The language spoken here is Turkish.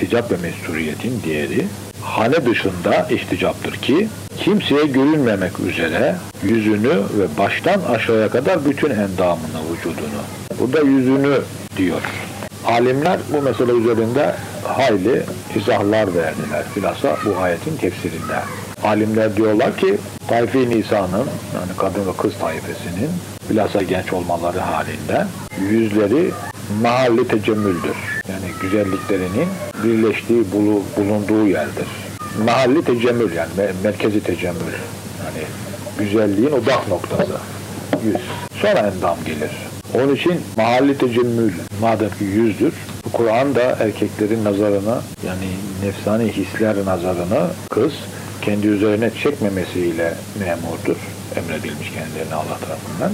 İhticap ve mesturiyetin diğeri hane dışında ihticaptır ki kimseye görünmemek üzere yüzünü ve baştan aşağıya kadar bütün endamını, vücudunu. Burada yüzünü diyor. Alimler bu mesele üzerinde hayli izahlar verdiler. Bilhassa bu ayetin tefsirinde. Alimler diyorlar ki Tayfi Nisa'nın yani kadın ve kız tayfesinin bilhassa genç olmaları halinde yüzleri mahalli tecemmüldür. Yani güzelliklerinin birleştiği, bulu- bulunduğu yerdir. Mahalli tecemmül yani me- merkezi tecemmül. Yani güzelliğin odak noktası. Yüz. Sonra endam gelir. Onun için mahalli tecemmül madem ki yüzdür, Kur'an da erkeklerin nazarını yani nefsani hisler nazarını kız kendi üzerine çekmemesiyle memurdur. Emredilmiş kendilerine Allah tarafından.